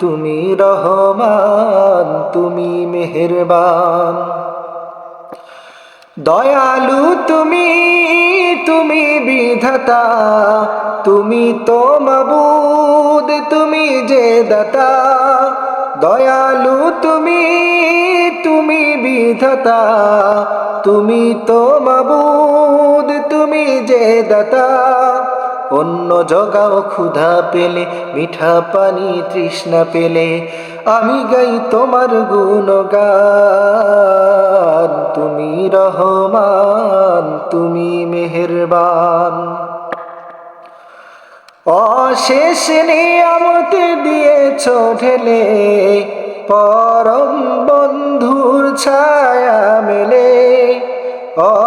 তুমি রহমান, তুমি মেহেরবান। দয়ালু তুমি তুমি বিধাতা, তুমি তো মাবুদ, তুমি যে দাতা। দয়ালু তুমি তুমি বিধাতা, তুমি তো মবুদ, তুমি যে দাতা। অন্য জগাও ক্ষুধা পেলে, মিঠা পানি তৃষ্ণা পেলে, আমি গাই তোমার গুণগান। তুমি রহমান, তুমি মেহেরবান। অশেষ নিয়ামত দিয়েছ ঢেলে, পরম বন্ধুর ছায়া মেলে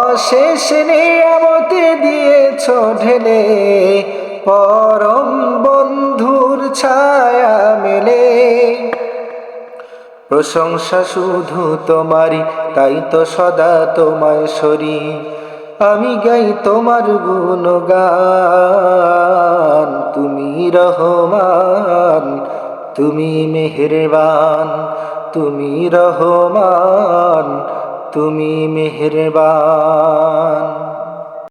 অশেষ নিয়ামত দিয়েছ ঢেলে, পরম বন্ধুর ছায়া মেলে। প্রশংসা শুধু তোমারই, তাই তো সদা তোমায় সরি। আমি গাই তোমার গুণগান, তুমি রহমান, তুমি মেহেরবান, তুমি রহমান। তুমি মেহেরবান।